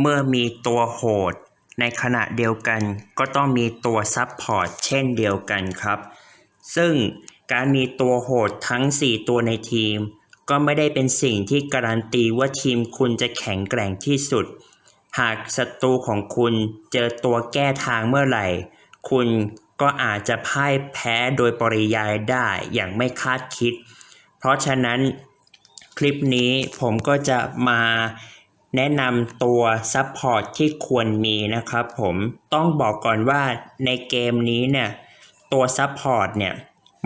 เมื่อมีตัวโหด ในขณะเดียวกันก็ต้องมีตัวซับพอร์ตเช่นเดียวกันครับ ซึ่งการมีตัวโหดทั้ง 4 ตัวในทีม ก็ไม่ได้เป็นสิ่งที่การันตีว่าทีมคุณจะแข็งแกร่งที่สุด หากศัตรูของคุณเจอตัวแก้ทางเมื่อไหร่ คุณก็อาจจะพ่ายแพ้โดยปริยายได้อย่างไม่คาดคิด เพราะฉะนั้นคลิปนี้ผมก็จะมา แนะนำตัวซัพพอร์ตที่ควรมีนะครับผมต้องบอกก่อนว่าในเกมนี้เนี่ยตัวซัพพอร์ตเนี่ย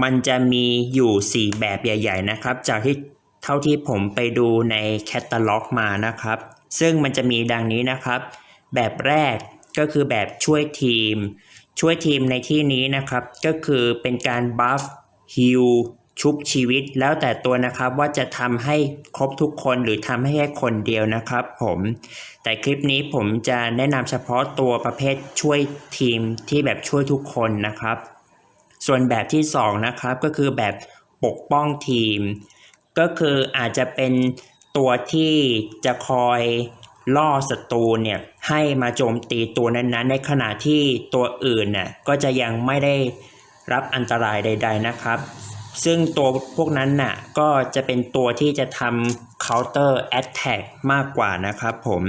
มันจะมีอยู่ 4 แบบใหญ่ ๆ นะครับ จากที่เท่าที่ผมไปดูในแคตตาล็อกมานะครับ ซึ่งมันจะมีดังนี้นะครับ แบบแรกก็คือแบบช่วยทีม ช่วยทีมในที่นี้นะครับ ก็คือเป็นการบัฟฮิล ชุบชีวิตแล้วแต่ตัวนะครับว่าจะทำให้ครบทุกคนหรือทำให้แค่คนเดียวนะครับผมแต่คลิปนี้ผมจะแนะนำเฉพาะตัวประเภทช่วยทีมที่แบบช่วยทุกคนนะครับ ส่วนแบบที่สองนะครับก็คือแบบปกป้องทีม ก็คืออาจจะเป็นตัวที่จะคอยล่อศัตรูเนี่ยให้มาโจมตีตัวนั้นๆ ในขณะที่ตัวอื่นน่ะก็จะยังไม่ได้รับอันตรายใด ๆนะครับ ซึ่งตัวพวกนั้นน่ะก็จะเป็นตัวที่จะทำ counter attack มากกว่านะครับผม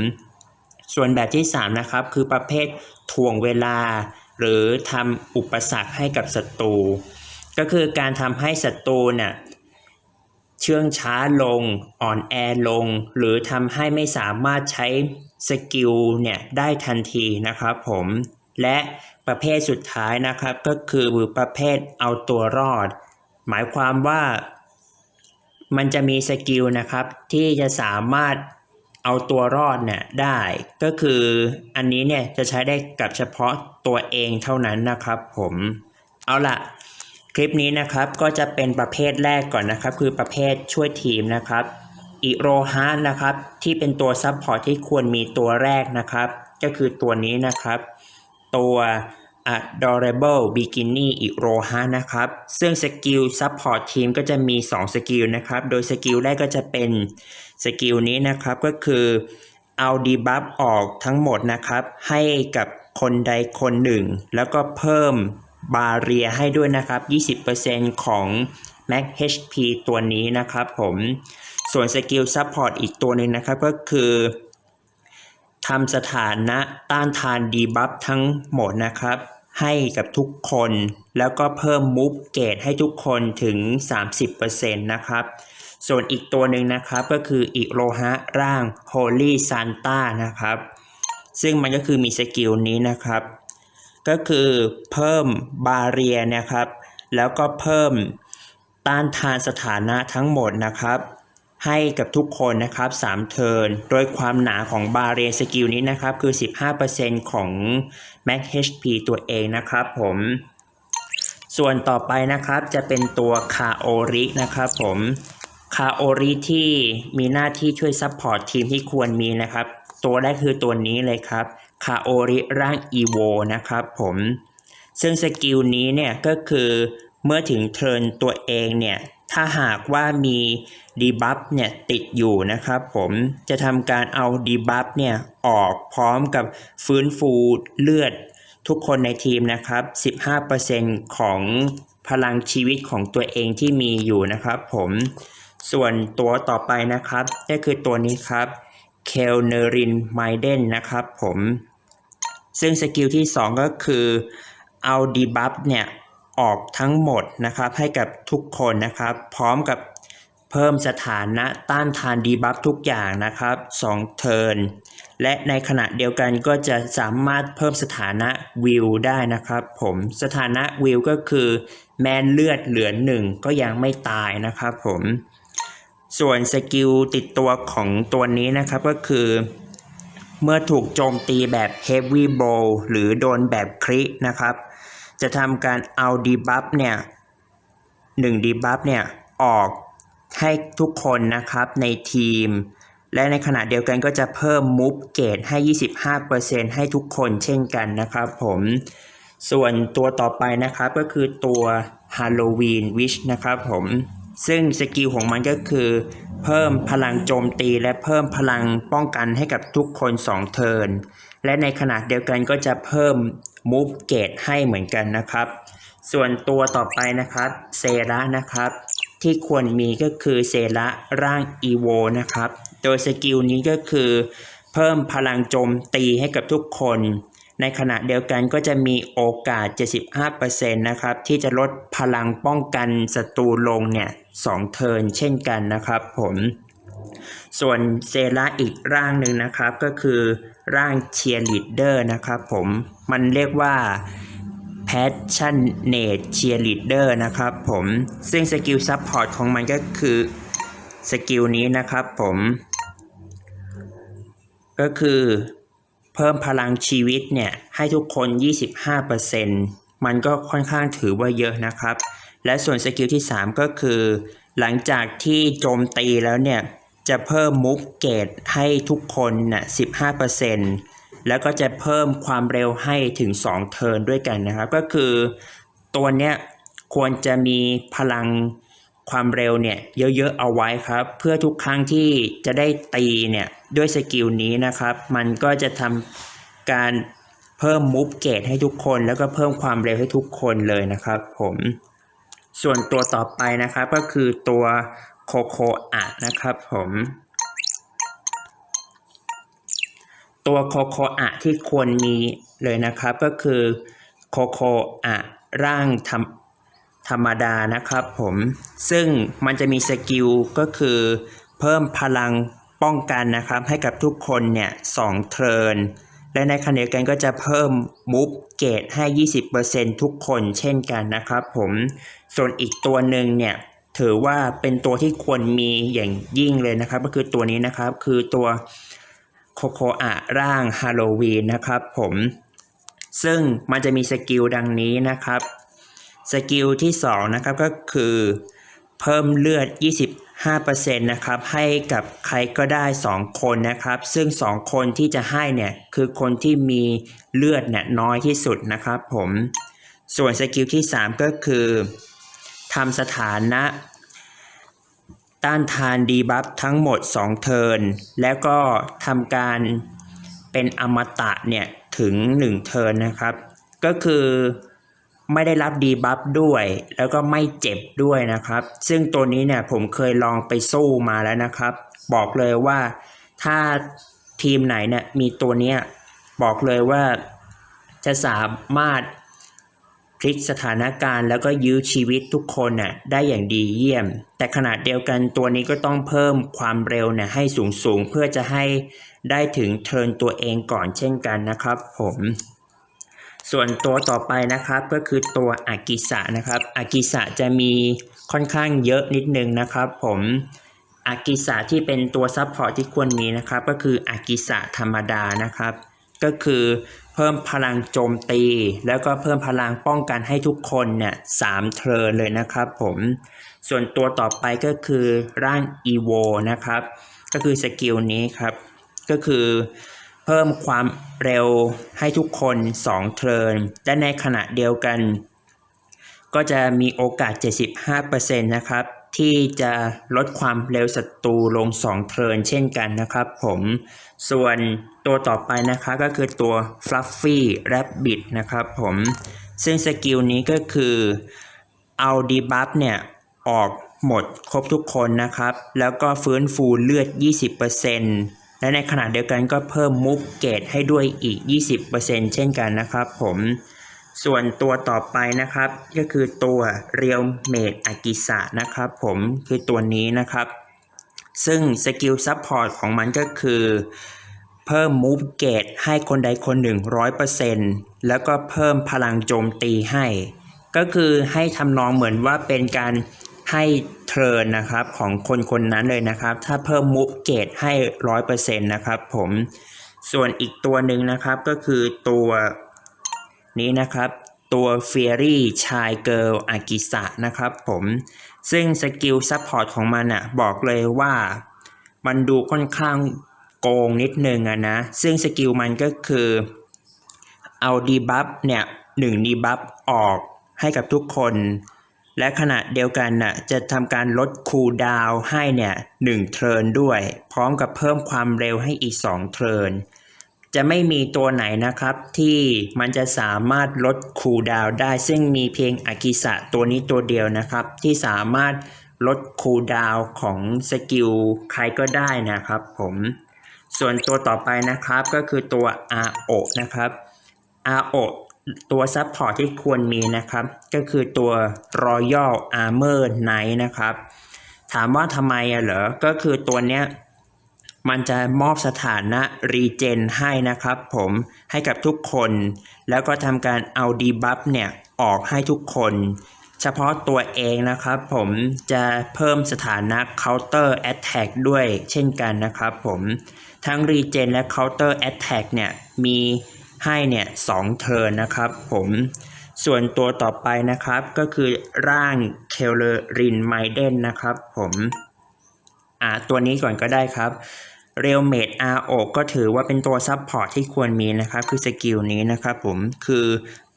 ส่วนแบบที่ 3 นะครับ คือประเภทถ่วงเวลา หรือทำอุปสรรคให้กับศัตรูก็คือการทำให้ศัตรูเนี่ยเชื่องช้าลง อ่อนแอลง หรือทำให้ไม่สามารถใช้สกิลเนี่ยได้ทันทีนะครับผมและประเภทสุดท้ายนะครับก็คือประเภทเอาตัวรอด หมายความว่ามันจะมีสกิลนะครับ ที่จะสามารถเอาตัวรอดเนี่ยได้ ก็คืออันนี้เนี่ยจะใช้ได้กับเฉพาะตัวเองเท่านั้นนะครับผมเอาล่ะคลิปนี้นะครับก็จะเป็นประเภทแรกก่อนนะครับ คือประเภทช่วยทีมนะครับอิโรฮานะครับ ที่เป็นตัวซับพอร์ตที่ควรมีตัวแรกนะครับ ก็คือตัวนี้นะครับ ตัว Adorable Bikini i r o h a นะครับ ซึ่งสกิล Support Team ก็จะมี 2 สกิลนะครับ โดยสกิลแรกก็จะเป็นสกิลนี้นะครับก็คือเอาดีบัฟออกทั้งหมดนะครับ ให้กับคนใดคนหนึ่ง แล้วก็เพิ่มบาเรียให้ด้วยนะครับ 20%ของ Max HP ตัวนี้นะครับผม ส่วนสกิล Support อีกตัวหนึ่งนะครับก็คือทำสถานะต้านทานดีบัฟทั้งหมดนะครับ ให้กับทุกคน แล้วก็เพิ่มมูฟเกตให้ทุกคนถึง 30%นะครับ ส่วนอีกตัวหนึ่งนะครับก็คืออิโรฮะร่าง Holy Santa นะครับ ซึ่งมันก็คือมีสกิลนี้นะครับ ก็คือเพิ่มบาเรียนะครับ แล้วก็เพิ่มต้านทานสถานะทั้งหมดนะครับ ให้กับทุกคนนะครับ3เทิร์น โดยความหนาของบาเรสกิลนี้นะครับ คือ 15%ของ Max HP ตัวเองนะครับผม ส่วนต่อไปนะครับจะเป็นตัวคาโอรินะครับผมคาโอริที่มีหน้าที่ช่วยซัพพอร์ตทีมที่ควรมีนะครับ ตัวแรกคือตัวนี้เลยครับคาโอริร่างอีโวนะครับผม ซึ่งสกิลนี้เนี่ยก็คือเมื่อถึงเทิร์นตัวเองเนี่ย ถ้าหากว่ามีดีบัฟเนี่ยติดอยู่นะครับผมจะทำการเอาดีบัฟเนี่ยออกพร้อมกับฟื้นฟูเลือดทุกคนในทีมนะครับ 15%ของพลังชีวิตของตัวเองที่มีอยู่นะครับผมส่วนตัวต่อไปนะครับก็คือตัวนี้ครับเคลเนรินไมเดนนะครับผม ซึ่งสกิลที่ 2 ก็คือเอาดีบัฟเนี่ย ออกทั้งหมดนะครับให้กับทุกคนนะครับ พร้อมกับเพิ่มสถานะต้านทานดีบัฟทุกอย่างนะครับ 2 เทิร์นและในขณะเดียวกันก็จะสามารถเพิ่มสถานะวิวได้นะครับผมสถานะวิวก็คือแมนเลือดเหลือหนึ่งก็ยังไม่ตายนะครับผมส่วนสกิลติดตัวของตัวนี้นะครับก็คือ เมื่อถูกโจมตีแบบ Heavy Blow หรือโดนแบบครินะครับ จะทำการเอาดีบัฟเนี่ยหนึ่งดีบัฟเนี่ยออกให้ทุกคนนะครับในทีม และในขณะเดียวกันก็จะเพิ่มมูฟเกตให้ 25%ให้ทุกคนเช่นกันนะครับผมส่วนตัวต่อไปนะครับก็คือตัว Halloween Wish นะครับผม ซึ่งสกิลของมันก็คือเพิ่มพลังโจมตีและเพิ่มพลังป้องกันให้กับทุกคน 2 เทิร์นและในขณะเดียวกันก็จะเพิ่ม มูฟเกตให้เหมือนกันนะครับ ส่วนตัวต่อไปนะครับเซระนะครับ ที่ควรมีก็คือเซระร่างอีโวนะครับ โดยสกิลนี้ก็คือเพิ่มพลังโจมตีให้กับทุกคน ในขณะเดียวกันก็จะมีโอกาส 75%นะครับ ที่จะลดพลังป้องกันศัตรูลงเนี่ย2เทิร์นเช่นกันนะครับผม ส่วนเซราอีกร่างหนึ่งนะครับก็คือร่างเชียร์ลีดเดอร์นะครับผมมันเรียกว่า Passionate Cheerleader นะครับผมซึ่งสกิลซับพอร์ตของมันก็คือสกิลนี้นะครับผมก็คือเพิ่มพลังชีวิตเนี่ยให้ทุกคน 25%มันก็ค่อนข้างถือว่าเยอะนะครับ และส่วนสกิลที่ 3 ก็คือ หลังจากที่โจมตีแล้วเนี่ย จะเพิ่มมุกเกตให้ทุกคนน่ะ15%แล้วก็จะเพิ่มความเร็วให้ถึง 2 เทิร์นด้วยกันนะครับ ก็คือตัวเนี้ยควรจะมีพลังความเร็วเนี่ยเยอะๆเอาไว้ครับ เพื่อทุกครั้งที่จะได้ตีเนี่ยด้วยสกิลนี้นะครับ มันก็จะทำการเพิ่มมูฟเกตให้ทุกคน แล้วก็เพิ่มความเร็วให้ทุกคนเลยนะครับผมส่วนตัวต่อไปนะครับก็คือตัว โคโคอะนะครับผม ตัวโคโคอะที่ควรมีเลยนะครับก็คือโคโคอะร่างธรรมธรรมดานะครับผม ซึ่งมันจะมีสกิลก็คือเพิ่มพลังป้องกันนะครับ ให้กับทุกคนเนี่ยสองเทิร์นและในขณะเดียวกันก็จะเพิ่มมูฟเกตให้ 20%ทุกคนเช่นกันนะครับผม ส่วนอีกตัวหนึ่งเนี่ย ถือว่าเป็นตัวที่ควรมีอย่างยิ่งเลยนะครับ ก็คือตัวนี้นะครับคือตัวโคโคอะร่างฮาโลวีนนะครับผมซึ่งมันจะมีสกิลดังนี้นะครับสกิลที่2นะครับก็คือเพิ่มเลือด 25%นะครับให้กับใครก็ได้ 2 คนนะครับ ซึ่ง 2 คนที่จะให้เนี่ยคือคนที่มีเลือดเนี่ยน้อยที่สุดนะครับผมส่วนสกิลที่ 3 ก็คือ ทำสถานะ ต้านทานดีบัฟทั้งหมด 2 เทิร์นแล้วก็ทำการเป็นอมตะเนี่ยถึง 1 เทิร์นนะครับ ก็คือไม่ได้รับดีบัฟด้วย แล้วก็ไม่เจ็บด้วยนะครับ ซึ่งตัวนี้เนี่ยผมเคยลองไปสู้มาแล้วนะครับ บอกเลยว่าถ้าทีมไหนเนี่ยมีตัวเนี้ยบอกเลยว่าจะสามารถ พลิกสถานการณ์แล้วก็ยื้อชีวิตทุกคนน่ะได้อย่างดีเยี่ยม แต่ขนาดเดียวกันตัวนี้ก็ต้องเพิ่มความเร็วเนี่ยให้สูงสูงเพื่อจะให้ได้ถึงเทิร์นตัวเองก่อนเช่นกันนะครับผมส่วนตัวต่อไปนะครับก็คือตัวอากิสะนะครับอากิสะจะมีค่อนข้างเยอะนิดนึงนะครับผมอากิสะที่เป็นตัวซับพอร์ตที่ควรมีนะครับก็คืออากิสะธรรมดานะครับ ก็คือเพิ่มพลังโจมตี แล้วก็เพิ่มพลังป้องกันให้ทุกคนเนี่ยสามเทิร์เลยนะครับผม ส่วนตัวต่อไปก็คือร่าง EVO นะครับ ก็คือสกิลนี้ครับ ก็คือเพิ่มความเร็วให้ทุกคน2เทิร์และในขณะเดียวกัน ก็จะมีโอกาส 75%นะครับที่จะลดความเร็วศัตรูลง2เทิร์นเช่นกันนะครับผม ส่วน ตัวต่อไปนะคะก็คือตัว Fluffy Rabbit นะครับผมซึ่งสกิลนี้ก็คือเอาดีบัฟเนี่ย ออกหมดครบทุกคนนะครับ แล้วก็ฟื้นฟูเลือด 20%และในขณะเดียวกันก็เพิ่มมุกเกตให้ด้วยอีก 20%เช่นกันนะครับผมส่วนตัวต่อไปนะครับก็คือตัวเรียวเมดอากิสะนะครับผมคือตัวนี้นะครับ ซึ่งสกิลซับพอร์ตของมันก็คือ เพิ่มมูฟเกตให้คนใดคนหนึ่งร้อยเปอร์เซ็นต์แล้วก็เพิ่มพลังโจมตีให้ ก็คือให้ทำนองเหมือนว่าเป็นการให้เทิร์นนะครับของคนคนนั้นเลยนะครับ ถ้าเพิ่มมูฟเกตให้ร้อยเปอร์เซ็นต์นะครับผมส่วนอีกตัวหนึ่งนะครับก็คือตัวนี้นะครับตัว Fairy ชายเกิลอากิสะนะครับผมซึ่งสกิลซัพพอร์ตของมันอะบอกเลยว่า มันดูค่อนข้าง โกงนิดนึงอะนะ ซึ่งสกิลมันก็คือเอาดีบัฟเนี่ยหนึ่งดีบัฟออกให้กับทุกคน และขณะเดียวกันน่ะจะทำการลดคูลดาวให้เนี่ยหนึ่งเทิร์นด้วย พร้อมกับเพิ่มความเร็วให้อีกสองเทิร์นจะไม่มีตัวไหนนะครับที่มันจะสามารถลดคูลดาวได้ ซึ่งมีเพียงอากิสะตัวนี้ตัวเดียวนะครับ ที่สามารถลดคูลดาวของสกิลใครก็ได้นะครับผม ส่วนตัวต่อไปนะครับก็คือตัว RO นะครับ RO ตัวซับพอร์ตที่ควรมีนะครับ ก็คือตัว Royal Armor Knight นะครับ ถามว่าทำไมอะเหรอ ก็คือตัวเนี้ยมันจะมอบสถานะรีเจนให้นะครับผมให้กับทุกคน แล้วก็ทำการเอาดีบัฟเนี่ย ออกให้ทุกคน เฉพาะตัวเองนะครับผมจะเพิ่มสถานะ Counter Attack ด้วยเช่นกันนะครับผม ทั้ง Regen และ Counter Attack เนี่ยมีให้เนี่ยสองเทิร์นนะครับผมส่วนตัวต่อไปนะครับก็คือร่างเคลเลรินไมเดนนะครับผมอ่าตัวนี้ก่อนก็ได้ครับเรลเมด RO ก็ถือว่าเป็นตัวซับพอร์ตที่ควรมีนะครับ คือสกิลนี้นะครับผมคือ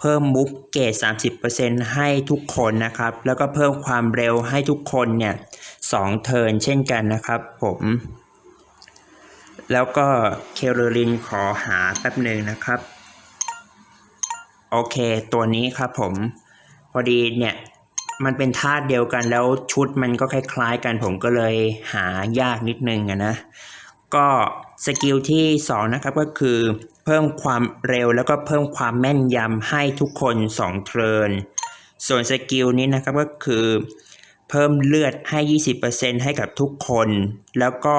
เพิ่มมุกเกต30%ให้ทุกคนนะครับ แล้วก็เพิ่มความเร็วให้ทุกคนเนี่ยสองเทิร์นเช่นกันนะครับผม แล้วก็เคลเลรินขอหาแป๊บหนึ่งนะครับ โอเค ตัวนี้ครับผม พอดีเนี่ย มันเป็นธาตุเดียวกันแล้วชุดมันก็คล้ายๆกันผมก็เลยหายากนิดนึงอะนะ ก็สกิลที่ 2 นะครับก็คือเพิ่มความเร็วแล้วก็เพิ่มความแม่นยำให้ทุกคน 2 เทิร์นส่วนสกิลนี้นะครับก็คือ เพิ่มเลือดให้ 20%ให้กับทุกคน แล้วก็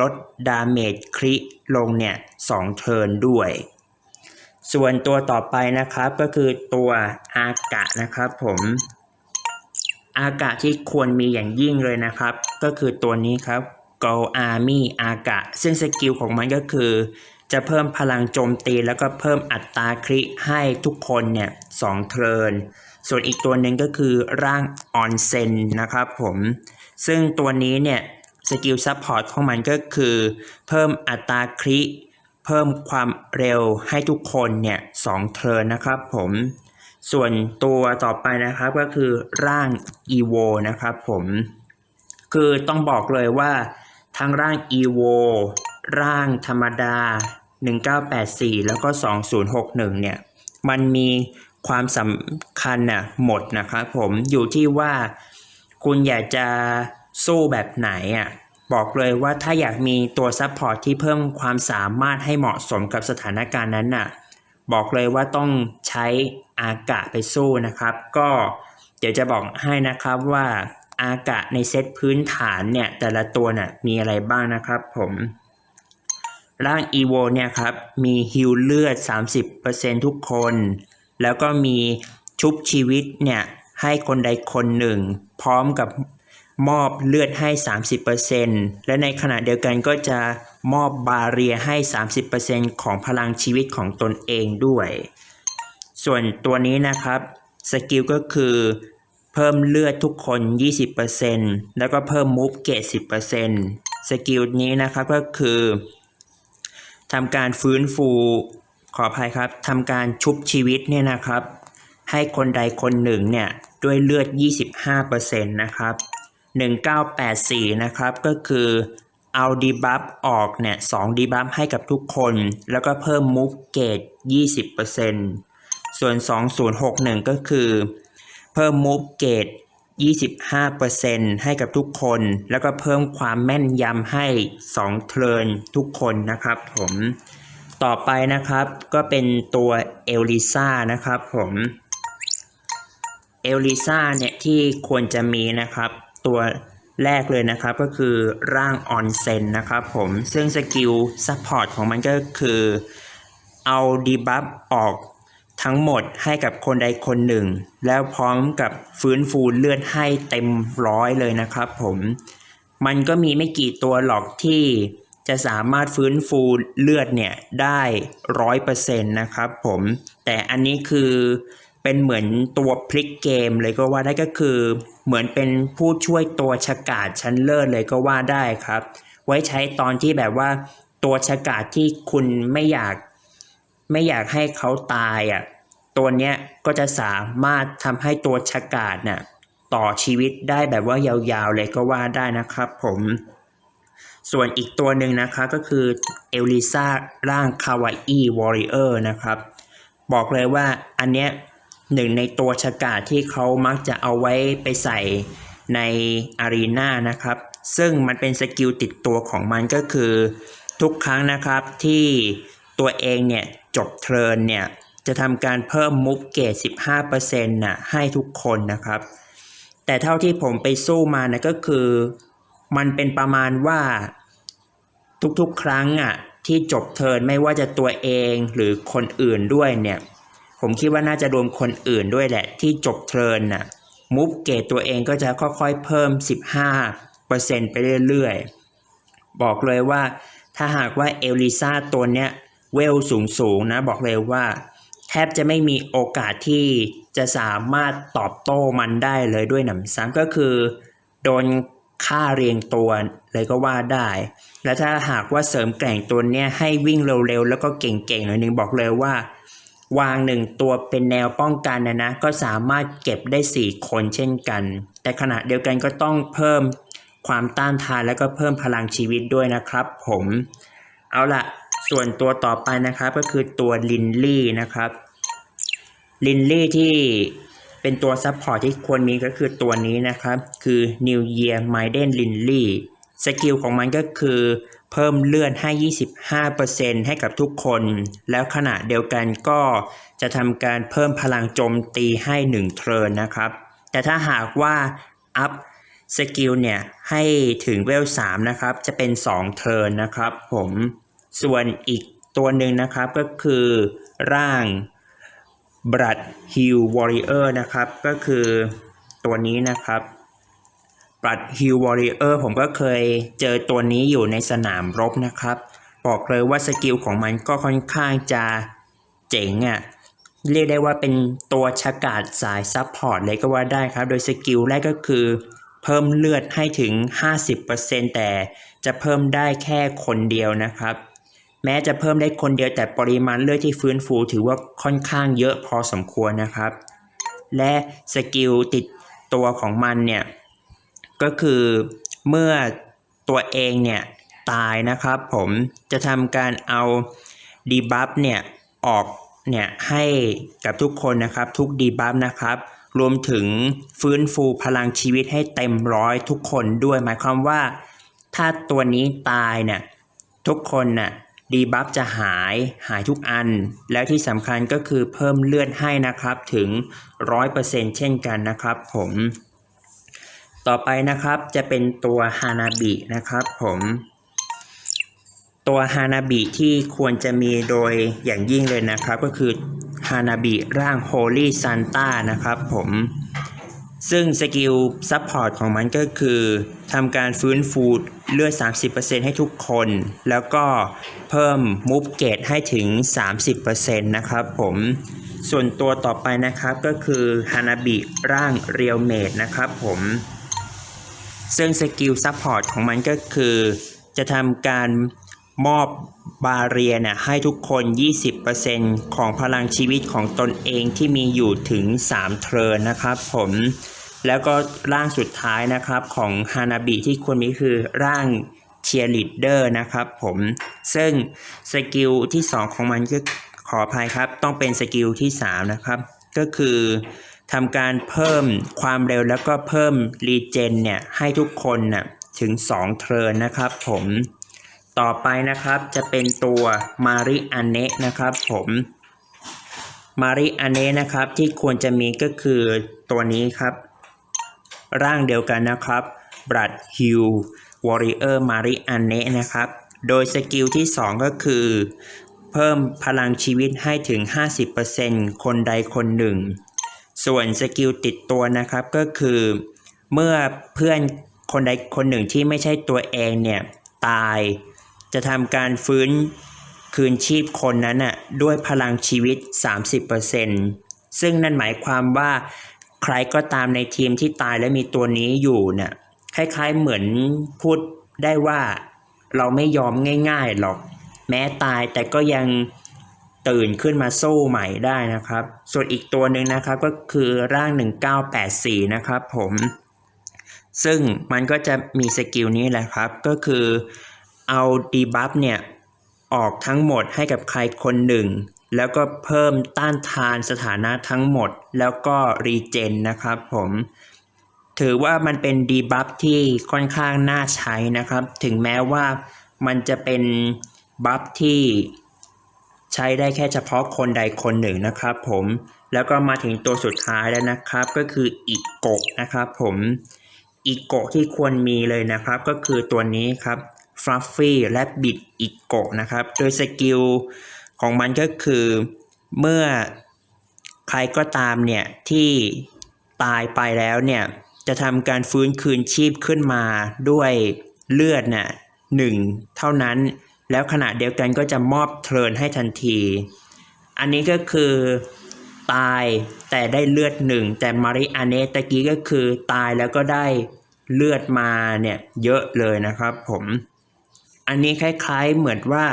ลดดาเมจคริลงเนี่ย2เทิร์นด้วย ส่วนตัวต่อไปนะครับก็คือตัวอากะนะครับผมอากาศที่ควรมีอย่างยิ่งเลยนะครับ ก็คือตัวนี้ครับ Go Army อากะ ซึ่งสกิลของมันก็คือ จะเพิ่มพลังโจมตีแล้วก็เพิ่มอัตราคริให้ทุกคนเนี่ยสองเทิร์น ส่วนอีกตัวหนึ่งก็คือร่างออนเซนนะครับผมซึ่งตัวนี้เนี่ยสกิลซัพพอร์ตของมันก็คือเพิ่มอัตราคริเพิ่มความเร็วให้ทุกคนเนี่ยสองเทิร์นนะครับผมส่วนตัวต่อไปนะครับก็คือร่าง EVO นะครับผมคือต้องบอกเลยว่าทั้งร่าง EVO ร่างธรรมดา 1984 แล้วก็ 2061 เนี่ย มันมี ความสำคัญน่ะหมดนะครับผมอยู่ที่ว่าคุณอยากจะสู้แบบไหนอะบอกเลยว่าถ้าอยากมีตัวซัพพอร์ตที่เพิ่มความสามารถให้เหมาะสมกับสถานการณ์นั้นน่ะบอกเลยว่าต้องใช้อากาศไปสู้นะครับ ก็เดี๋ยวจะบอกให้นะครับว่าอากาศในเซตพื้นฐานเนี่ยแต่ละตัวน่ะมีอะไรบ้างนะครับผมร่าง EVO เนี่ยครับมีฮิลเลือด 30%ทุกคน แล้วก็มีชุบชีวิตเนี่ยให้คนใดคนหนึ่ง พร้อมกับมอบเลือดให้ 30%และในขณะเดียวกันก็จะมอบบาเรียให้ 30%ของพลังชีวิตของตนเองด้วย ส่วนตัวนี้นะครับสกิลก็คือเพิ่มเลือดทุกคน 20%แล้วก็เพิ่มมูฟเกต10%สกิลนี้นะครับก็คือทำการฟื้นฟู ขออภัยครับทำการชุบชีวิตเนี่ยนะครับ ให้คนใดคนหนึ่งเนี่ยด้วยเลือด 25%นะครับ 1984 นะครับก็คือเอาดีบัฟออกเนี่ย2ดีบัฟให้กับทุกคน แล้วก็เพิ่มมูฟเกต20%ส่วน 2061 ก็คือ เพิ่มมูฟเกต25%ให้กับทุกคน แล้วก็เพิ่มความแม่นยำให้ 2 เทิร์นทุกคนนะครับผม ต่อไปนะครับก็เป็นตัวเอลลิซ่านะครับผมเอลลิซ่าเนี่ยที่ควรจะมีนะครับ ตัวแรกเลยนะครับก็คือร่างออนเซนนะครับผมซึ่งสกิลซัพพอร์ตของมันก็คือเอาดีบัฟออกทั้งหมดให้กับคนใดคนหนึ่ง แล้วพร้อมกับฟื้นฟูเลือดให้เต็มร้อยเลยนะครับผม มันก็มีไม่กี่ตัวหรอกที่ จะสามารถฟื้นฟูเลือดเนี่ยได้ร้อยเปอร์เซ็นต์นะครับผมแต่อันนี้คือเป็นเหมือนตัวพลิกเกมเลยก็ว่าได้ก็คือ เหมือนเป็นผู้ช่วยตัวฉกาจชั้นเลิศเลยก็ว่าได้ครับ ไว้ใช้ตอนที่แบบว่าตัวฉกาจที่คุณไม่อยากไม่อยากให้เขาตายอะตัวเนี้ยก็จะสามารถทำให้ตัวฉกาจน่ะต่อชีวิตได้แบบว่ายาวๆเลยก็ว่าได้นะครับผม ส่วนอีกตัวหนึ่งนะคะก็คือเอลลิซาร่างคาวาอีวอริเออร์นะครับ บอกเลยว่าอันเนี้ยหนึ่งในตัวฉกาจที่เขามักจะเอาไว้ไปใส่ในอารีนานะครับ ซึ่งมันเป็นสกิลติดตัวของมันก็คือทุกครั้งนะครับที่ตัวเองเนี่ยจบเทิร์นเนี่ยจะทำการเพิ่มมุฟเกต15%น่ะให้ทุกคนนะครับ แต่เท่าที่ผมไปสู้มานะก็คือ มันเป็นประมาณว่าทุกๆ ครั้งอะที่จบเทิร์นไม่ว่าจะตัวเองหรือคนอื่นด้วยเนี่ย ผมคิดว่าน่าจะรวมคนอื่นด้วยแหละ ที่จบเทิร์นน่ะมูฟเกตตัวเองก็จะค่อยๆเพิ่ม 15%ไปเรื่อยๆ บอกเลยว่าถ้าหากว่าเอลลิซาตัวเนี้ยเวลสูงๆนะบอกเลยว่า แทบจะไม่มีโอกาสที่จะสามารถตอบโต้มันได้เลยด้วยหนำซ้ำก็คือ โดน ฆ่าเรียงตัวเลยก็ว่าได้ และถ้าหากว่าเสริมแกร่งตัวเนี้ยให้วิ่งเร็วๆ แล้วก็เก่งๆหน่อยนึงบอกเลยว่า วางหนึ่งตัวเป็นแนวป้องกันนะนะ ก็สามารถเก็บได้ 4 คนเช่นกัน แต่ขณะเดียวกันก็ต้องเพิ่มความต้านทานแล้วก็เพิ่มพลังชีวิตด้วยนะครับผม เอาละส่วนตัวต่อไปนะครับก็คือตัวลินลี่นะครับลินลี่ที่ เป็นตัวซัพพอร์ตที่ควรมีก็คือตัวนี้นะครับ คือ New Year m i d e n Lily สกิลของมันก็คือเพิ่มเลื่อนให้ 25%ให้กับทุกคน แล้วขณะเดียวกันก็จะทำการเพิ่มพลังโจมตีให้ 1 เทิร์นนะครับ แต่ถ้าหากว่าอัพสกิลเนี่ยให้ถึงเวล3นะครับ จะเป็น 2 เทิร์นนะครับผม ส่วนอีกตัวหนึ่งนะครับก็คือร่าง บรัดฮิลวอริเออร์นะครับ ก็คือตัวนี้นะครับบรัดฮิลวอริเออร์ผมก็เคยเจอตัวนี้อยู่ในสนามรบนะครับ บอกเลยว่าสกิลของมันก็ค่อนข้างจะเจ๋งอะ่ะเรียกได้ว่าเป็นตัวฉกาจสายซับพอร์ตเลยก็ว่าได้ครับ โดยสกิลแรกก็คือเพิ่มเลือดให้ถึง 50%แต่จะเพิ่มได้แค่คนเดียวนะครับ แม้จะเพิ่มได้คนเดียวแต่ปริมาณเลือดที่ฟื้นฟูถือว่าค่อนข้างเยอะพอสมควรนะครับ และสกิลติดตัวของมันเนี่ยก็คือเมื่อตัวเองเนี่ยตายนะครับผมจะทำการเอาดีบัฟเนี่ยออกเนี่ยให้กับทุกคนนะครับทุกดีบัฟนะครับ รวมถึงฟื้นฟูพลังชีวิตให้เต็มร้อยทุกคนด้วย หมายความว่า ถ้าตัวนี้ตายเนี่ยทุกคนน่ะ ดีบัฟจะหายหายทุกอัน แล้วที่สำคัญก็คือเพิ่มเลือดให้นะครับถึง 100%เช่นกันนะครับผมต่อไปนะครับจะเป็นตัวฮานาบินะครับผมตัวฮานาบิที่ควรจะมีโดยอย่างยิ่งเลยนะครับ ก็คือฮานาบิร่างโฮลี่ซันต้านะครับผมซึ่งสกิลซัพพอร์ตของมันก็คือ ทำการฟื้นฟูเลือด 30%ให้ทุกคน แล้วก็เพิ่มมูฟเกตให้ถึง 30%นะครับผมส่วนตัวต่อไปนะครับก็คือฮานาบิร่างเรียวเมดนะครับผมซึ่งสกิลซัพพอร์ตของมันก็คือ จะทำการมอบบาเรียเนี่ให้ทุกคน 20%ของพลังชีวิตของตนเองที่มีอยู่ถึง 3 เทิร์นนะครับผม แล้วก็ร่างสุดท้ายนะครับของฮานาบิที่ควรมีคือร่างเชียร์ลีดเดอร์นะครับผมซึ่งสกิลที่ 2 ของมันก็ขออภัยครับ ต้องเป็นสกิลที่ 3 นะครับ ก็คือทำการเพิ่มความเร็วแล้วก็เพิ่มรีเจนเนี่ยให้ทุกคนน่ะถึง 2 เทิร์นนะครับผมต่อไปนะครับจะเป็นตัวมาริอันเนะนะครับผมมาริอันเนะนะครับที่ควรจะมีก็คือตัวนี้ครับ ร่างเดียวกันนะครับบรัดฮิลวอริเออร์มาริอันเนะนะครับ โดยสกิลที่ 2 ก็คือ เพิ่มพลังชีวิตให้ถึง 50%คนใดคนหนึ่ง ส่วนสกิลติดตัวนะครับก็คือ เมื่อเพื่อนคนใดคนหนึ่งที่ไม่ใช่ตัวเองเนี่ย ตายจะทำการฟื้นคืนชีพคนนั้นน่ะด้วยพลังชีวิต 30%ซึ่งนั่นหมายความว่า ใครก็ตามในทีมที่ตายและมีตัวนี้อยู่เนี่ยคล้ายๆเหมือนพูดได้ว่าเราไม่ยอมง่าย ๆหรอก แม้ตายแต่ก็ยังตื่นขึ้นมาสู้ใหม่ได้นะครับ ส่วนอีกตัวหนึ่งนะครับก็คือร่าง 1984 นะครับผม ซึ่งมันก็จะมีสกิลนี้แหละครับ ก็คือเอาดีบัฟเนี่ย ออกทั้งหมดให้กับใครคนหนึ่ง แล้วก็เพิ่มต้านทานสถานะทั้งหมด แล้วก็รีเจนนะครับผมถือว่ามันเป็นดีบัฟที่ค่อนข้างน่าใช้นะครับ ถึงแม้ว่ามันจะเป็นบัฟที่ใช้ได้แค่เฉพาะคนใดคนหนึ่งนะครับผมแล้วก็มาถึงตัวสุดท้ายแล้วนะครับ ก็คืออีกโกะนะครับผมอีกโกะที่ควรมีเลยนะครับ ก็คือตัวนี้ครับ Fluffy Rabbit อีกโกะนะครับ โดยสกิล ของมันก็คือเมื่อใครก็ตามเนี่ยที่ตายไปแล้วเนี่ยจะทำการฟื้นคืนชีพขึ้นมาด้วยเลือดเนี่ยหนึ่งเท่านั้น แล้วขณะเดียวกันก็จะมอบเทิร์นให้ทันที อันนี้ก็คือตายแต่ได้เลือดหนึ่งแต่มาริอาเนตะกี้ก็คือตายแล้วก็ได้เลือดมาเนี่ยเยอะเลยนะครับผม อันนี้คล้ายๆเหมือนว่า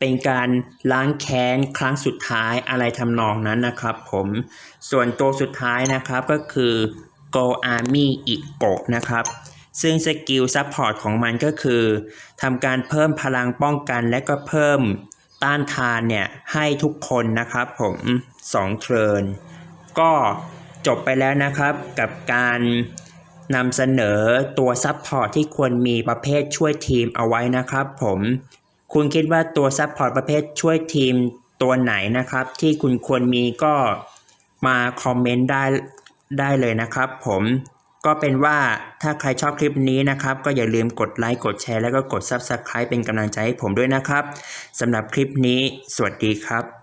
เป็นการล้างแค้นครั้งสุดท้ายอะไรทำนองนั้นนะครับผมส่วนตัวสุดท้ายนะครับก็คือ Go Army อีกโกะนะครับ ซึ่งสกิลซัพพอร์ตของมันก็คือทำการเพิ่มพลังป้องกันและก็เพิ่มต้านทานเนี่ยให้ทุกคนนะครับผม2เทิร์นก็จบไปแล้วนะครับกับการนำเสนอตัวซัพพอร์ตที่ควรมีประเภทช่วยทีมเอาไว้นะครับผม คุณคิดว่าตัวซัพพอร์ตประเภทช่วยทีมตัวไหนนะครับ ที่คุณควรมีก็มาคอมเมนต์ได้ได้เลยนะครับ ผมก็เป็นว่าถ้าใครชอบคลิปนี้นะครับ ก็อย่าลืมกดไลค์กดแชร์แล้วก็กด Subscribe เป็นกำลังใจให้ผมด้วยนะครับสำหรับคลิปนี้ สวัสดีครับ